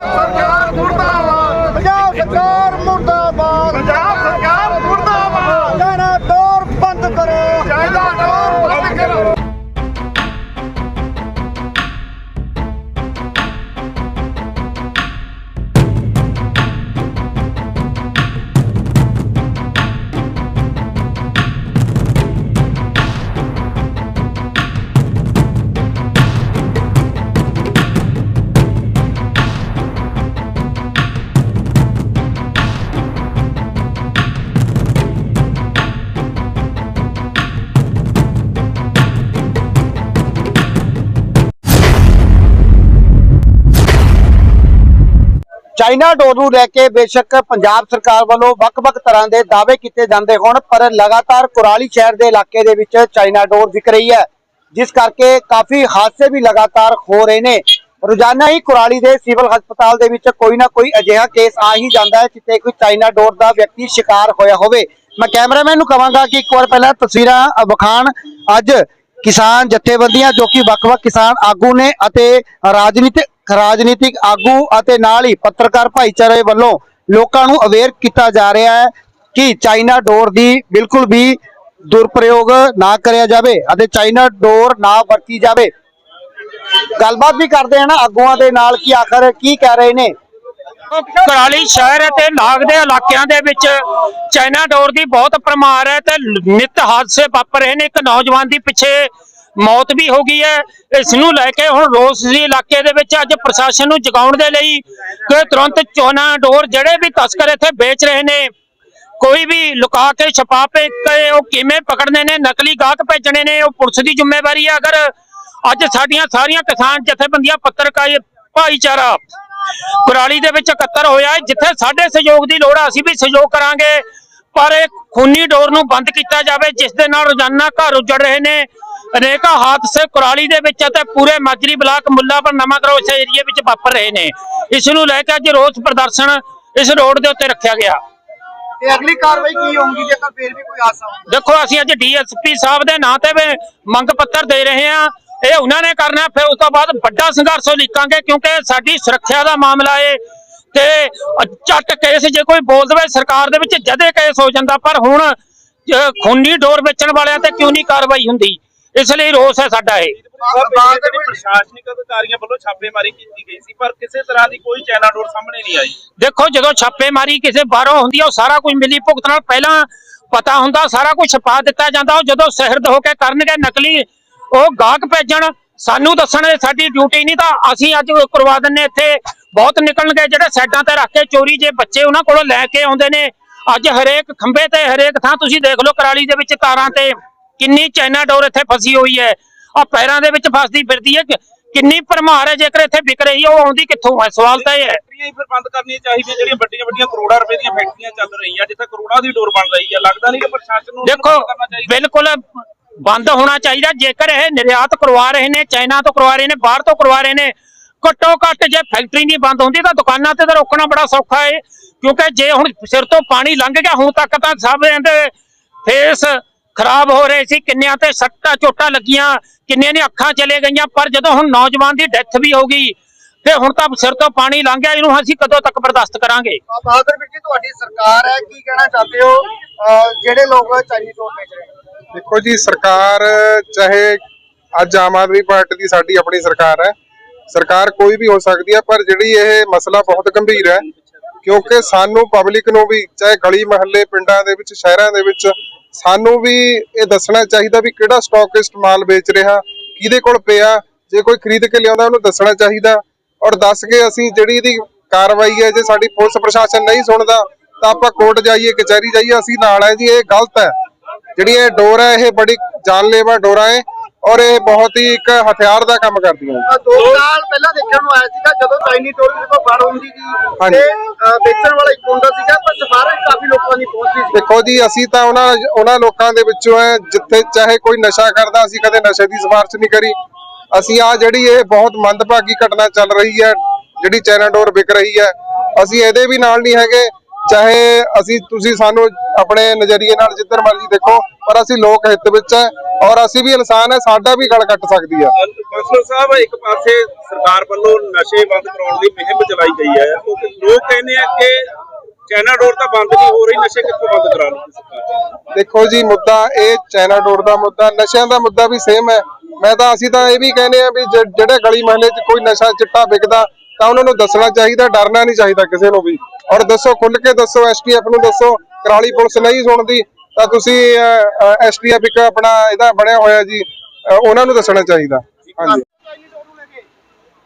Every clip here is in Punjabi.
ਸਰਕਾਰ ਮੁਰਦਾਬਾਦ ਚਾਈਨਾ ਡੋਰ ਨੂੰ ਲੈ ਕੇ ਬੇਸ਼ੱਕ ਪੰਜਾਬ ਸਰਕਾਰ ਵੱਲੋਂ ਵੱਖ-ਵੱਖ ਤਰ੍ਹਾਂ ਦੇ ਦਾਅਵੇ ਕੀਤੇ ਜਾਂਦੇ ਹੋਣ ਪਰ ਲਗਾਤਾਰ ਕੁਰਾਲੀ ਸ਼ਹਿਰ ਦੇ ਇਲਾਕੇ ਦੇ ਵਿੱਚ ਚਾਈਨਾ ਡੋਰ ਵਿਕ ਰਹੀ ਹੈ। ਜਿਸ ਕਰਕੇ ਕਾਫੀ ਹਾਦਸੇ ਵੀ ਲਗਾਤਾਰ ਹੋ ਰਹੇ ਨੇ। ਰੋਜ਼ਾਨਾ ਹੀ ਕੁਰਾਲੀ ਦੇ ਸਿਵਲ ਹਸਪਤਾਲ ਦੇ ਵਿੱਚ ਕੋਈ ਨਾ ਕੋਈ ਅਜਿਹਾ ਕੇਸ ਆ ਹੀ ਜਾਂਦਾ ਹੈ ਜਿੱਥੇ ਕੋਈ ਚਾਈਨਾ ਡੋਰ ਦਾ ਵਿਅਕਤੀ ਸ਼ਿਕਾਰ ਹੋਇਆ ਹੋਵੇ। ਮੈਂ ਕੈਮਰਾਮੈਨ ਨੂੰ ਕਹਾਂਗਾ ਕਿ ਇੱਕ ਵਾਰ ਪਹਿਲਾਂ ਤਸਵੀਰਾਂ ਅ, ਵਿਖਾਣ। ਅੱਜ ਕਿਸਾਨ ਜਥੇਬੰਦੀਆਂ ਜੋ ਕਿ ਵੱਖ-ਵੱਖ ਕਿਸਾਨ ਆਗੂ ਨੇ ਅਤੇ ਰਾਜਨੀਤਿਕ ਰਾਜਨੀਤਿਕ ਆਗੂ ਅਤੇ ਨਾਲ ਹੀ ਪੱਤਰਕਾਰ ਭਾਈਚਾਰੇ ਵੱਲੋਂ ਲੋਕਾਂ ਨੂੰ ਅਵੇਅਰ ਕੀਤਾ ਜਾ ਰਿਹਾ ਹੈ ਕਿ ਚਾਈਨਾ ਡੋਰ ਦੀ ਬਿਲਕੁਲ ਵੀ ਦੁਰਪ੍ਰਯੋਗ ਨਾ ਕਰਿਆ ਜਾਵੇ ਅਤੇ ਚਾਈਨਾ ਡੋਰ ਨਾ ਵਰਤੀ ਜਾਵੇ। ਗੱਲਬਾਤ ਵੀ ਕਰਦੇ ਹਨ ਆਗੂਆਂ ਦੇ ਨਾਲ ਕਿ ਆਖਰ ਕੀ ਕਹਿ ਰਹੇ ਨੇ। ਕੁਰਾਲੀ ਸ਼ਹਿਰ ਅਤੇ ਨਾਗ ਦੇ ਇਲਾਕਿਆਂ ਦੇ ਵਿੱਚ ਚਾਈਨਾ ਡੋਰ ਦੀ ਬਹੁਤ ਪਰਮਾਰ ਹੈ ਤੇ ਨਿਤ ਹਾਦਸੇ ਵਾਪਰ ਰਹੇ ਨੇ। ਇੱਕ ਨੌਜਵਾਨ ਦੀ ਪਿੱਛੇ ਮੌਤ ਵੀ ਹੋ ਗਈ ਹੈ। ਇਸ ਨੂੰ ਲੈ ਕੇ ਹੁਣ ਰੋਸ ਦੀ ਇਲਾਕੇ ਦੇ ਵਿੱਚ ਅੱਜ ਪ੍ਰਸ਼ਾਸਨ ਨੂੰ ਜਗਾਉਣ ਦੇ ਲਈ ਕਿ ਤੁਰੰਤ ਚੋਨਾ ਡੋਰ ਜਿਹੜੇ ਵੀ ਤਸਕਰ ਇੱਥੇ ਵੇਚ ਰਹੇ ਨੇ, ਕੋਈ ਵੀ ਲੁਕਾ ਕੇ ਛਪਾ ਕੇ ਉਹ ਕਿਵੇਂ ਪਕੜਨੇ ਨੇ, ਨਕਲੀ ਗਾਹਕ ਭੇਜਣੇ ਨੇ, ਉਹ ਪੁਲਿਸ ਦੀ ਜ਼ਿੰਮੇਵਾਰੀ ਹੈ। ਅਗਰ ਅੱਜ ਸਾਡੀਆਂ ਸਾਰੀਆਂ ਕਿਸਾਨ ਜਥੇਬੰਦੀਆਂ ਪੱਤਰਕਾਰ ਭਾਈਚਾਰਾ ਕੁਰਾਲੀ ਦੇ ਵਿੱਚ ਇਕੱਤਰ ਹੋਇਆ ਹੈ, ਜਿੱਥੇ ਸਾਡੇ ਸਹਿਯੋਗ ਦੀ ਲੋੜ ਆ, ਅਸੀਂ ਵੀ ਸਹਿਯੋਗ ਕਰਾਂਗੇ। ਪਰ ਇਹ ਖੂਨੀ ਡੋਰ ਨੂੰ ਬੰਦ ਕੀਤਾ ਜਾਵੇ, ਜਿਸ ਦੇ ਨਾਲ ਰੋਜ਼ਾਨਾ ਘਰ ਉੱਜੜ ਰਹੇ ਨੇ। ਅਨੇਕਾਂ ਹਾਦਸੇ ਕੁਰਾਲੀ ਦੇ ਵਿੱਚ ਅਤੇ ਪੂਰੇ ਮਾਜਰੀ ਬਲਾਕ ਮੁੱਲਾਪੁਰ ਨਵਾਂ ਕਰੋ ਇਸ ਏਰੀਏ ਵਿੱਚ ਵਾਪਰ ਰਹੇ ਨੇ। ਇਸ ਨੂੰ ਲੈ ਕੇ ਅੱਜ ਰੋਸ ਪ੍ਰਦਰਸ਼ਨ ਇਸ ਰੋਡ ਦੇ ਉੱਤੇ ਰੱਖਿਆ ਗਿਆ। ਤੇ ਅਗਲੀ ਕਾਰਵਾਈ ਕੀ ਹੋਊਗੀ ਜੇਕਰ ਫੇਰ ਵੀ ਕੋਈ ਹੁੰਦਾ ਦੇਖੋ ਅਸੀਂ ਅੱਜ ਡੀਐਸਪੀ ਸਾਹਿਬ ਦੇ ਨਾਂ ਤੇ ਮੰਗ ਪੱਤਰ ਦੇ ਰਹੇ ਹਾਂ। ਇਹ ਉਹਨਾਂ ਨੇ ਕਰਨਾ ਫਿਰ ਉਸ ਤੋਂ ਬਾਅਦ ਵੱਡਾ ਸੰਘਰਸ਼ ਲਿਖਾਂਗੇ ਕਿਉਂਕਿ ਸਾਡੀ ਸੁਰੱਖਿਆ ਦਾ ਮਾਮਲਾ ਏ। ਤੇ ਚੱਟ ਕੇਸ ਜੇ ਕੋਈ ਬੋਲ ਦੇਵੇ ਸਰਕਾਰ ਦੇ ਵਿੱਚ ਜਦੇ ਕੇਸ ਹੋ ਜਾਂਦਾ ਪਰ ਹੁਣ ਖੂਨੀ ਡੋਰ ਵੇਚਣ ਵਾਲਿਆਂ ਤੇ ਕਿਉਂ ਨਹੀਂ ਕਾਰਵਾਈ ਹੁੰਦੀ? ਇਸ ਲਈ ਰੋਸ ਹੈ ਸਾਡਾ ਇਹ। ਬਾਅਦ ਦੇ ਵਿੱਚ ਪ੍ਰਸ਼ਾਸਨਿਕ ਅਧਿਕਾਰੀਆਂ ਵੱਲੋਂ ਛਾਪੇਮਾਰੀ ਕੀਤੀ ਗਈ ਸੀ ਪਰ ਕਿਸੇ ਤਰ੍ਹਾਂ ਦੀ ਕੋਈ ਚਾਈਨਾ ਡੋਰ ਸਾਹਮਣੇ ਨਹੀਂ ਆਈ। ਦੇਖੋ ਜਦੋਂ ਛਾਪੇਮਾਰੀ ਕਿਸੇ ਬਾਹਰੋਂ ਹੁੰਦੀ ਉਹ ਸਾਰਾ ਕੁਝ ਮਿਲੀ ਭੁਗਤ ਨਾਲ ਪਹਿਲਾਂ ਪਤਾ ਹੁੰਦਾ ਸਾਰਾ ਕੁਝ ਛਪਾ ਦਿੱਤਾ ਜਾਂਦਾ। ਉਹ ਜਦੋਂ ਸਹਿਰਦ ਹੋ ਕੇ ਕਰਨਗੇ ਨਕਲੀ ਉਹ ਗਾਹਕ ਭੇਜਣ ਸਾਨੂੰ ਦੱਸਣ ਇਹ ਸਾਡੀ ਡਿਊਟੀ ਨਹੀਂ ਤਾਂ ਅਸੀਂ ਅੱਜ ਕਰਵਾ ਦਿੰਨੇ ਇੱਥੇ। ਬਹੁਤ ਨਿਕਲਣਗੇ ਜਿਹੜੇ ਸਾਈਡਾਂ ਤੇ ਰੱਖ ਕੇ ਚੋਰੀ ਜੇ ਬੱਚੇ ਉਹਨਾਂ ਕੋਲੋਂ ਲੈ ਕੇ ਆਉਂਦੇ ਨੇ ਅੱਜ ਹਰੇਕ ਖੰਬੇ ਤੇ ਹਰੇਕ ਥਾਂ ਤੁਸੀਂ ਦੇਖ ਲਓ ਕਰਾਲੀ ਦੇ ਵਿੱਚ ਤਾਰਾਂ ਤੇ। ਕਿੰਨੀ ਚਾਈਨਾ ਡੋਰ ਇੱਥੇ ਫਸੀ ਹੋਈ ਹੈ। ਆ ਪੈਰਾਂ ਦੇ ਵਿੱਚ ਫਸਦੀ ਫਿਰਦੀ ਹੈ। ਕਿੰਨੀ ਭਰਮਾਰ ਹੈ ਜੇਕਰ ਇੱਥੇ ਵਿਕ ਰਹੀ ਹੈ ਉਹ ਆਉਂਦੀ ਕਿੱਥੋਂ ਹੈ? ਸਵਾਲ ਤਾਂ ਇਹ ਹੈ। ਫੈਕਟਰੀਆਂ ਹੀ ਫਿਰ ਬੰਦ ਕਰਨੀਆਂ ਚਾਹੀਦੀਆਂ ਜਿਹੜੀਆਂ ਵੱਡੀਆਂ ਵੱਡੀਆਂ ਕਰੋੜਾਂ ਰੁਪਏ ਦੀਆਂ ਫੈਕਟਰੀਆਂ ਚੱਲ ਰਹੀਆਂ ਜਿੱਥੇ ਕਰੋੜਾਂ ਦੀ ਡੋਰ ਬਣ ਰਹੀ ਹੈ। ਲੱਗਦਾ ਨਹੀਂ ਕਿ ਪ੍ਰਸ਼ਾਸਨ ਨੂੰ ਦੇਖੋ ਬਿਲਕੁਲ ਬੰਦ ਹੋਣਾ ਚਾਹੀਦਾ। ਜੇਕਰ ਇਹ ਨਿਰਯਾਤ ਕਰਵਾ ਰਹੇ ਨੇ ਚਾਈਨਾ ਤੋਂ ਕਰਵਾ ਰਹੇ ਨੇ ਬਾਹਰ ਤੋਂ ਕਰਵਾ ਰਹੇ ਨੇ ਘੱਟੋ ਘੱਟ ਜੇ ਫੈਕਟਰੀ ਨਹੀਂ ਬੰਦ ਹੁੰਦੀ ਤਾਂ ਦੁਕਾਨਾਂ ਤੇ ਤਾਂ ਰੋਕਣਾ ਬੜਾ ਸੌਖਾ ਹੈ ਕਿਉਂਕਿ ਜੇ ਹੁਣ ਸਿਰ ਤੋਂ ਪਾਣੀ ਲੰਘ ਗਿਆ ਹੁਣ ਤੱਕ ਤਾਂ ਸਭ ਦੇ ਫੇਸ ਖਰਾਬ ਹੋ ਰਹੇ ਸੀ ਕਿੰਨਿਆਂ ਤੇ ਸੱਟਾਂ ਚੋਟਾਂ ਲੱਗੀਆਂ ਕਿੰਨਿਆਂ ਦੀਆਂ ਅੱਖਾਂ ਚਲੇ ਗਈਆਂ ਪਰ ਜਦੋਂ ਹੁਣ ਨੌਜਵਾਨ ਦੀ ਡੈਥ ਵੀ ਹੋ ਗਈ ਤੇ ਹੁਣ ਤਾਂ ਸਿਰ ਤੋਂ ਪਾਣੀ ਲੰਘ ਗਿਆ ਇਹਨੂੰ ਅਸੀਂ ਕਦੋਂ ਤੱਕ ਬਰਦਾਸ਼ਤ ਕਰਾਂਗੇ? ਬਹਾਦਰ ਵੀਰ ਜੀ ਤੁਹਾਡੀ ਸਰਕਾਰ ਹੈ ਕੀ ਕਹਿਣਾ ਚਾਹਤੇ ਹੋ? ਜਿਹੜੇ ਲੋਕ ਚਾਈਨੀ ਡੋਰ ਵੇਚ ਰਹੇ ਨੇ। ਦੇਖੋ ਜੀ ਸਰਕਾਰ ਚਾਹੇ ਅੱਜ ਆਮ ਆਦਮੀ ਪਾਰਟੀ ਦੀ ਸਾਡੀ ਆਪਣੀ ਸਰਕਾਰ ਹੈ ਸਰਕਾਰ ਕੋਈ ਵੀ ਹੋ ਸਕਦੀ ਹੈ ਪਰ ਜਿਹੜੀ ਇਹ ਮਸਲਾ ਬਹੁਤ ਗੰਭੀਰ ਹੈ ਕਿਉਂਕਿ ਸਾਨੂੰ ਪਬਲਿਕ ਨੂੰ ਵੀ ਚਾਹੇ ਗਲੀ ਮਹੱਲੇ ਪਿੰਡਾਂ ਦੇ ਵਿੱਚ ਸ਼ਹਿਰਾਂ ਦੇ ਵਿੱਚ ਸਾਨੂੰ ਵੀ ਇਹ ਦੱਸਣਾ ਚਾਹੀਦਾ ਵੀ ਕਿਹੜਾ ਸਟਾਕਿਸਟ ਮਾਲ ਵੇਚ ਰਿਹਾ, ਕਿਹਦੇ ਕੋਲ ਪਿਆ, ਜੇ ਕੋਈ ਖਰੀਦ ਕੇ ਲਿਆਉਂਦਾ ਉਹਨੂੰ ਦੱਸਣਾ ਚਾਹੀਦਾ। ਔਰ ਦੱਸ ਕੇ ਅਸੀਂ ਜਿਹੜੀ ਇਹਦੀ ਕਾਰਵਾਈ ਹੈ, ਜੇ ਸਾਡੀ ਪੁਲਿਸ ਪ੍ਰਸ਼ਾਸਨ ਨਹੀਂ ਸੁਣਦਾ, ਤਾਂ ਆਪਾਂ ਕੋਰਟ ਜਾਈਏ, ਕਚਹਿਰੀ ਜਾਈਏ, ਅਸੀਂ ਨਾਲ ਹੈ ਜੀ, ਇਹ ਗਲਤ ਹੈ। ਜਿਹੜੀ ਇਹ ਡੋਰ ਹੈ, ਇਹ ਬੜੀ ਜਾਨਲੇਵਾ ਡੋਰਾ ਹੈ। ਔਰ ਇਹ ਬਹੁਤ ਹੀ ਇੱਕ ਹਥਿਆਰ ਦਾ ਕੰਮ ਕਰਦੀਆਂ ਦੋ ਸਾਲ ਪਹਿਲਾਂ ਦੇਖਣ ਨੂੰ ਆਇਆ ਸੀਗਾ ਜਦੋਂ ਚਾਈਨੀ ਡੋਰ ਕਿਸੇ ਕੋਲ ਫੜ ਹੁੰਦੀ ਸੀ। ਤੇ ਵੇਚਣ ਵਾਲਾ ਇੱਕ ਹੁੰਦਾ ਸੀਗਾ ਪਰ ਸਿਫਾਰਿਸ਼ ਕਾਫੀ ਲੋਕਾਂ ਦੀ ਪਹੁੰਚਦੀ ਸੀ। ਦੇਖੋ ਜੀ ਅਸੀਂ ਤਾਂ ਉਹਨਾਂ ਉਹਨਾਂ ਲੋਕਾਂ ਦੇ ਵਿੱਚੋਂ ਹੈ ਜਿੱਥੇ ਚਾਹੇ ਕੋਈ ਨਸ਼ਾ ਕਰਦਾ ਅਸੀਂ ਕਦੇ ਨਸ਼ੇ ਦੀ ਸਿਫਾਰਿਸ਼ ਨਹੀਂ ਕਰੀ। ਅਸੀਂ ਆ ਜਿਹੜੀ ਇਹ ਬਹੁਤ ਮੰਦਭਾਗੀ ਘਟਨਾ ਚੱਲ ਰਹੀ ਹੈ ਜਿਹੜੀ ਚਾਈਨਾ ਡੋਰ ਵਿਕ ਰਹੀ ਹੈ ਅਸੀਂ ਇਹਦੇ ਵੀ ਨਾਲ ਨਹੀਂ ਹੈਗੇ। ਚਾਹੇ ਅਸੀਂ ਤੁਸੀਂ ਸਾਨੂੰ ਆਪਣੇ ਨਜ਼ਰੀਏ ਨਾਲ ਜਿੱਧਰ ਮਰਜ਼ੀ ਦੇਖੋ ਪਰ ਅਸੀਂ ਲੋਕ ਹਿੱਤ ਵਿੱਚ ਹੈ ਔਰ ਅਸੀਂ ਵੀ ਇਨਸਾਨ ਹੈ ਸਾਡਾ ਵੀ ਗਲ ਕੱਟ ਸਕਦੀ ਆ ਕੌਂਸਲਰ ਸਾਹਿਬ ਇੱਕ ਪਾਸੇ ਸਰਕਾਰ ਵੱਲੋਂ ਨਸ਼ੇ ਬੰਦ ਕਰਾਉਣ ਦੀ ਮੁਹਿੰਮ ਚਲਾਈ ਗਈ ਹੈ। ਲੋਕ ਕਹਿੰਦੇ ਆ ਕਿ ਚਾਈਨਾ ਡੋਰ ਤਾਂ ਬੰਦ ਨਹੀਂ ਹੋ ਰਹੀ ਨਸ਼ੇ ਕਿੱਥੋਂ ਬੰਦ ਕਰਾ ਲੂਗੀ ਸਰਕਾਰ ਦੇਖੋ ਜੀ ਮੁੱਦਾ ਇਹ ਚਾਈਨਾ ਡੋਰ ਦਾ ਮੁੱਦਾ ਨਸ਼ਿਆਂ ਦਾ ਮੁੱਦਾ ਵੀ ਸੇਮ ਹੈ। ਮੈਂ ਤਾਂ ਅਸੀਂ ਤਾਂ ਇਹ ਵੀ ਕਹਿੰਦੇ ਆ ਵੀ ਜਿਹੜੇ ਗਲੀ ਮਹੱਲੇ 'ਚ ਕੋਈ ਨਸ਼ਾ ਚਿੱਟਾ ਵਿਕਦਾ ਤਾਂ ਉਹਨਾਂ ਨੂੰ ਦੱਸਣਾ ਚਾਹੀਦਾ, ਡਰਨਾ ਨਹੀਂ ਚਾਹੀਦਾ ਕਿਸੇ ਨੂੰ ਵੀ। ਔਰ ਦੱਸੋ ਖੁੱਲ ਕੇ ਦੱਸੋ, ਐਸਟੀਐਫ ਨੂੰ ਦੱਸੋ, ਕਰਾਲੀ ਪੁਲਿਸ ਨਹੀਂ ਸੁਣਦੀ, ਤਾਂ ਤੁਸੀਂ ਐਸਟੀਐਫ ਇੱਕ ਆਪਣਾ ਇਹਦਾ ਬਣਿਆ ਹੋਇਆ ਜੀ ਉਹਨਾਂ ਨੂੰ ਦੱਸਣਾ ਚਾਹੀਦਾ। ਹਾਂਜੀ।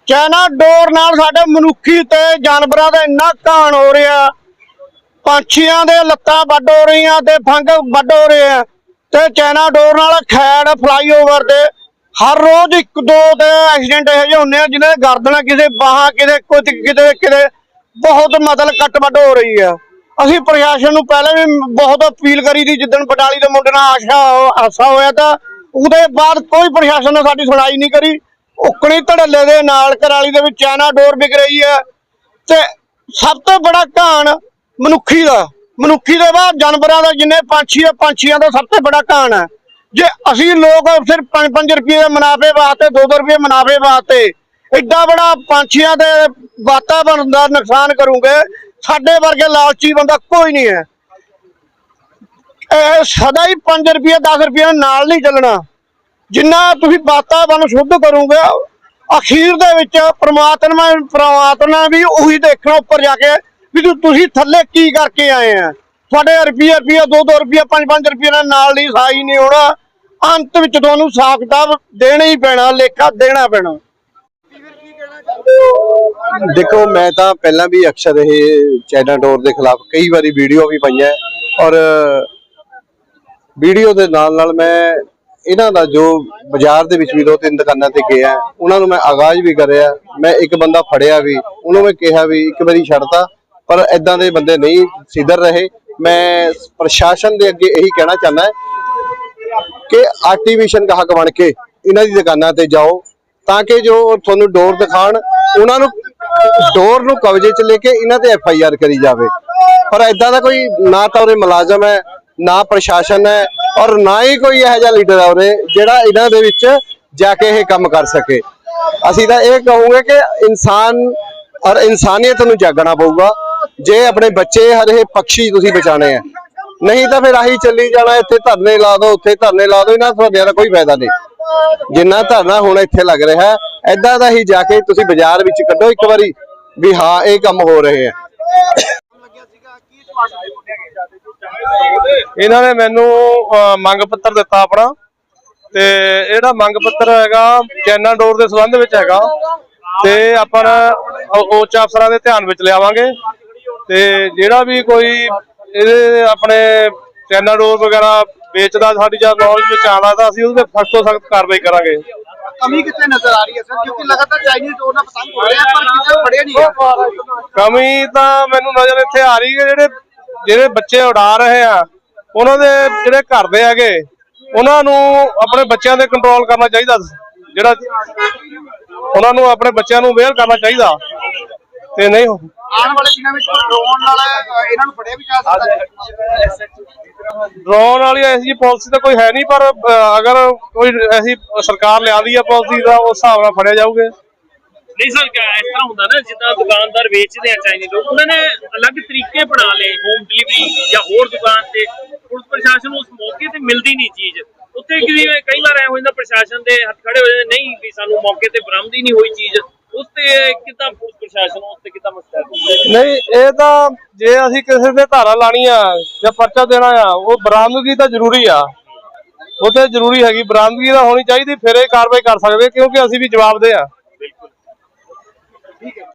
ਚਾਈਨਾ ਡੋਰ ਨਾਲ ਸਾਡੇ ਮਨੁੱਖੀ ਤੇ ਜਾਨਵਰਾਂ ਦਾ ਇੰਨਾ ਘਾਣ ਹੋ ਰਿਹਾ। ਪੰਛੀਆਂ ਦੇ ਲੱਤਾਂ ਵੱਢ ਹੋ ਰਹੀਆਂ ਤੇ ਫੰਗ ਵੱਢ ਹੋ ਰਹੇ ਆ। ਤੇ ਚਾਈਨਾ ਡੋਰ ਨਾਲ ਖੈੜ ਫਲਾਈਓਵਰ ਤੇ ਹਰ ਰੋਜ਼ ਇੱਕ, ਦੋ ਤੇ ਐਕਸੀਡੈਂਟ ਇਹੋ ਜਿਹੇ ਹੁੰਦੇ ਆ ਜਿਨ੍ਹਾਂ ਦੇ ਗਰਦਨਾਂ ਕਿਸੇ ਬਾਹਾਂ ਕਿਤੇ ਕੁਝ ਕਿਤੇ ਕਿਤੇ ਬਹੁਤ ਮਤਲਬ ਕੱਟ ਵੱਢ ਹੋ ਰਹੀ ਆ। ਅਸੀਂ ਪ੍ਰਸ਼ਾਸਨ ਨੂੰ ਪਹਿਲੇ ਵੀ ਬਹੁਤ ਅਪੀਲ ਕਰੀ ਦੀ ਜਿੱਦਣ ਬਟਾਲੀ ਦੇ ਮੁੰਡੇ ਨਾਲ ਆਸ਼ਾ ਹਾਸਾ ਹੋਇਆ ਤਾਂ ਉਹਦੇ ਬਾਅਦ ਕੋਈ ਪ੍ਰਸ਼ਾਸਨ ਨੇ ਸਾਡੀ ਸੁਣਾਈ ਨਹੀਂ ਕਰੀ। ਉਕਣੀ ਧੜੱਲੇ ਦੇ ਨਾਲ ਕਰਾਲੀ ਦੇ ਵਿੱਚ ਚਾਈਨਾ ਡੋਰ ਵਿਕ ਰਹੀ ਹੈ ਤੇ ਸਭ ਤੋਂ ਬੜਾ ਘਾਣ ਮਨੁੱਖੀ ਦਾ। ਮਨੁੱਖੀ ਦੇ ਬਾਅਦ ਜਾਨਵਰਾਂ ਦਾ ਜਿੰਨੇ ਪੰਛੀ ਆ, ਪੰਛੀਆਂ ਦਾ ਸਭ ਤੋਂ ਬੜਾ ਘਾਣ ਹੈ ਜੇ ਅਸੀਂ ਲੋਕ ਸਿਰਫ 5-5 ਰੁਪਏ ਦੇ ਮੁਨਾਫੇ ਵਾਸਤੇ 2-2 ਰੁਪਏ ਮੁਨਾਫੇ ਵਾਸਤੇ ਐਡਾ ਬੜਾ ਪੰਛੀਆਂ ਦੇ ਵਾਤਾਵਰਣ ਦਾ ਨੁਕਸਾਨ ਕਰੂਗੇ, ਸਾਡੇ ਵਰਗੇ ਲਾਲਚੀ ਬੰਦਾ ਕੋਈ ਨਹੀਂ ਹੈ। ਇਹ ਸਦਾ ਹੀ 5 ਰੁਪਏ 10 ਰੁਪਏ ਨਾਲ ਨਹੀਂ ਚੱਲਣਾ। ਜਿੰਨਾ ਤੁਸੀਂ ਵਾਤਾਵਰਣ ਸ਼ੁੱਧ ਕਰੋਗੇ, ਅਖੀਰ ਦੇ ਵਿੱਚ ਪ੍ਰਮਾਤਮਾ ਪ੍ਰਮਾਤਮਾ ਵੀ ਉਹੀ ਦੇਖਣਾ ਉੱਪਰ ਜਾ ਕੇ ਵੀ ਤੁਸੀਂ ਥੱਲੇ ਕੀ ਕਰਕੇ ਆਏ ਆ? ਤੁਹਾਡੇ ਰੁਪਈਆ ਰੁਪਈਆ 2-2 ਰੁਪਈਆ 5-5 ਰੁਪਈਆ ਨਾਲ ਨਾਲ ਨਹੀਂ, ਸਾਈ ਨਹੀਂ ਹੋਣਾ। ਅੰਤ ਵਿੱਚ ਤੁਹਾਨੂੰ ਹਿਸਾਬ ਦੇਣਾ ਹੀ ਪੈਣਾ, ਲੇਖਾ ਦੇਣਾ ਪੈਣਾ। ਦੇਖੋ, ਮੈਂ ਤਾਂ ਪਹਿਲਾਂ ਵੀ ਅਕਸਰ ਇਹ ਚਾਈਨਾ ਡੋਰ ਦੇ ਖਿਲਾਫ ਕਈ ਵਾਰੀ ਵੀਡੀਓ ਵੀ ਪਾਈਆਂ ਔਰ ਵੀਡੀਓ ਦੇ ਨਾਲ ਨਾਲ ਮੈਂ ਇਹਨਾਂ ਦਾ ਜੋ ਬਾਜ਼ਾਰ ਦੇ ਵਿੱਚ ਵੀ ਦੋ ਤਿੰਨ ਦੁਕਾਨਾਂ ਤੇ ਗਿਆ ਉਹਨਾਂ ਨੂੰ ਮੈਂ ਆਗਾਜ਼ ਵੀ ਕਰਿਆ। ਮੈਂ ਇੱਕ ਬੰਦਾ ਫੜਿਆ ਵੀ, ਉਹਨੂੰ ਮੈਂ ਕਿਹਾ ਵੀ ਇੱਕ ਵਾਰੀ ਛੱਡਤਾ, ਪਰ ਐਦਾਂ ਦੇ ਬੰਦੇ ਨਹੀਂ ਸਿੱਧਰ ਰਹੇ। ਮੈਂ ਪ੍ਰਸ਼ਾਸਨ ਦੇ ਅੱਗੇ ਇਹੀ ਕਹਿਣਾ ਚਾਹੁੰਦਾ ਕਿ ਆਰਟੀਫੀਸ਼ੀਅਲ ਗਾਹਕ ਬਣ ਕੇ ਇਹਨਾਂ ਦੀ ਦੁਕਾਨਾਂ ਤੇ ਜਾਓ ਤਾਂ ਕਿ ਜੋ ਤੁਹਾਨੂੰ ਡੋਰ ਦਿਖਾਣ, ਉਹਨਾਂ ਨੂੰ ਡੋਰ ਨੂੰ ਕਬਜ਼ੇ 'ਚ ਲੈ ਕੇ ਇਹਨਾਂ ਤੇ ਐਫ ਆਈ ਆਰ ਕਰੀ ਜਾਵੇ। ਪਰ ਐਦਾਂ ਦਾ ਕੋਈ ਨਾ ਤਾਂ ਉਹਦੇ ਮੁਲਾਜ਼ਮ ਹੈ, ਨਾ ਪ੍ਰਸ਼ਾਸਨ ਹੈ ਔਰ ਨਾ ਹੀ ਕੋਈ ਇਹੋ ਜਿਹਾ ਲੀਡਰ ਹੈ ਉਰੇ ਜਿਹੜਾ ਇਹਨਾਂ ਦੇ ਵਿੱਚ ਜਾ ਕੇ ਇਹ ਕੰਮ ਕਰ ਸਕੇ। ਅਸੀਂ ਤਾਂ ਇਹ ਕਹੂੰਗੇ ਕਿ ਇਨਸਾਨ ਔਰ ਇਨਸਾਨੀਅਤ ਨੂੰ ਜਾਗਣਾ ਪਊਗਾ। ਜੇ ਆਪਣੇ ਬੱਚੇ ਹਰੇ ਪੰਛੀ ਤੁਸੀਂ ਬਚਾਣੇ ਆ। ਨਹੀਂ ਤਾਂ ਫਿਰ ਆਹੀ ਚੱਲੀ ਜਾਣਾ, ਇੱਥੇ ਧਰਨੇ ਲਾ ਦਿਓ, ਉੱਥੇ ਧਰਨੇ ਲਾ ਦਿਓ, ਇਹਨਾਂ ਤੁਹਾਡਿਆਂ ਦਾ ਕੋਈ ਫਾਇਦਾ ਨਹੀਂ। ਜਿੰਨਾ ਧਰਨਾ ਹੁਣ ਇੱਥੇ ਲੱਗ ਰਿਹਾ ਐਦਾਂ ਦਾ ਹੀ ਜਾ ਕੇ ਤੁਸੀਂ ਬਾਜ਼ਾਰ ਵਿੱਚ ਕੱਢੋ ਇੱਕ ਵਾਰੀ ਵੀ ਹਾਂ, ਇਹ ਕੰਮ ਹੋ ਰਹੇ ਆ। ਇਹਨਾਂ ਨੇ ਮੈਨੂੰ ਮੰਗ ਪੱਤਰ ਦਿੱਤਾ ਆਪਣਾ। ਤੇ ਇਹ ਮੰਗ ਪੱਤਰ ਹੈਗਾ ਚੈਨਾ ਡੋਰ ਦੇ ਸੰਬੰਧ ਵਿੱਚ ਹੈਗਾ। ਤੇ ਆਪਾਂ ਉੱਚ ਅਫਸਰਾਂ ਦੇ ਧਿਆਨ ਵਿੱਚ ਲਿਆਵਾਂਗੇ। ਤੇ ਜਿਹੜਾ ਵੀ ਕੋਈ ਇਹਦੇ ਆਪਣੇ ਚਾਈਨਾ ਡੋਰ ਵਗੈਰਾ ਵੇਚਦਾ ਸਾਡੀ ਜਾਂ ਨੌਲੇਜ ਵਿੱਚ ਆਉਂਦਾ ਤਾਂ ਅਸੀਂ ਉਹਦੇ ਸਖਤ ਤੋਂ ਸਖਤ ਕਾਰਵਾਈ ਕਰਾਂਗੇ। ਕਮੀ ਕਿੱਥੇ ਨਜ਼ਰ ਆ ਰਹੀ ਹੈ ਸਰ? ਕਿਉਂਕਿ ਲਗਾਤਾਰ ਚਾਈਨੀਜ਼ ਡੋਰ ਨਾਲ ਪਤੰਗ ਹੋ ਰਿਹਾ ਪਰ ਕਿਸੇ ਫੜਿਆ ਨਹੀਂ ਗਿਆ ਕਮੀ ਤਾਂ ਮੈਨੂੰ ਨਜ਼ਰ ਇੱਥੇ ਆ ਰਹੀ ਹੈ ਜਿਹੜੇ ਜਿਹੜੇ ਬੱਚੇ ਉਡਾ ਰਹੇ ਆ ਉਹਨਾਂ ਦੇ ਜਿਹੜੇ ਘਰ ਦੇ ਹੈਗੇ ਉਹਨਾਂ ਨੂੰ ਆਪਣੇ ਬੱਚਿਆਂ ਤੇ ਕੰਟਰੋਲ ਕਰਨਾ ਚਾਹੀਦਾ ਜਿਹੜਾ ਉਹਨਾਂ ਨੂੰ ਆਪਣੇ ਬੱਚਿਆਂ ਨੂੰ ਅਵੇਅਰ ਕਰਨਾ ਚਾਹੀਦਾ। ਤੇ ਨਹੀਂ ਆਉਣ ਵਾਲੇ ਦਿਨਾਂ ਵਿੱਚ ਡਰੋਨ ਨਾਲ ਇਹਨਾਂ ਨੂੰ ਫੜਿਆ ਵੀ ਜਾ ਸਕਦਾ ਹੈ। ਡਰੋਨ ਵਾਲੀ ਐਸੀ ਪਾਲਿਸੀ ਤਾਂ ਕੋਈ ਹੈ ਨਹੀਂ ਪਰ ਅਗਰ ਕੋਈ ਐਸੀ ਸਰਕਾਰ ਲਿਆਂਦੀ ਹੈ ਪਾਲਿਸੀ ਦਾ ਉਸ ਹਿਸਾਬ ਨਾਲ ਫੜਿਆ ਜਾਊਗਾ। ਨਹੀਂ ਸਰ ਇਸ ਤਰ੍ਹਾਂ ਹੁੰਦਾ ਨਾ ਜਿੱਦਾਂ ਦੁਕਾਨਦਾਰ ਵੇਚਦੇ ਆ ਚਾਈਨੀਜ਼ ਲੋਕ ਉਹਨਾਂ ਨੇ ਅਲੱਗ ਤਰੀਕੇ ਬਣਾ ਲਏ ਹੋਮ ਡਿਲੀਵਰੀ ਜਾਂ ਹੋਰ ਦੁਕਾਨ ਤੇ। ਪੁਲਿਸ ਪ੍ਰਸ਼ਾਸਨ ਨੂੰ ਉਸ ਮੌਕੇ ਤੇ ਮਿਲਦੀ ਨਹੀਂ ਚੀਜ਼। ਉੱਥੇ ਕਈ ਕਈ ਵਾਰ ਐ ਹੋ ਜਾਂਦਾ ਪ੍ਰਸ਼ਾਸਨ ਦੇ ਹੱਥ ਖੜੇ ਹੋ ਜਾਂਦੇ ਨਹੀਂ ਵੀ ਸਾਨੂੰ ਮੌਕੇ ਤੇ ਬਰਾਮਦ ਹੀ ਨਹੀਂ ਹੋਈ ਚੀਜ਼। ਤੇ ਕਿੱਦਾਂ ਪੁਲਿਸ ਪ੍ਰਸ਼ਾਸਨ ਉਸ ਤੇ ਮਸਲਾ ਨਹੀਂ, ਇਹ ਤਾਂ ਜੇ ਅਸੀਂ ਕਿਸੇ ਤੇ ਧਾਰਾ ਲਾਣੀ ਆ ਜਾਂ ਪਰਚਾ ਦੇਣਾ ਆ, ਉਹ ਬਰਾਮਦਗੀ ਤਾਂ ਜ਼ਰੂਰੀ ਆ। ਉਹ ਤੇ ਜ਼ਰੂਰੀ ਹੈਗੀ, ਬਰਾਮਦਗੀ ਤਾਂ ਹੋਣੀ ਚਾਹੀਦੀ, ਫਿਰ ਇਹ ਕਾਰਵਾਈ ਕਰ ਸਕਦੇ ਕਿਉਂਕਿ ਅਸੀਂ ਵੀ ਜਵਾਬਦੇ ਆ।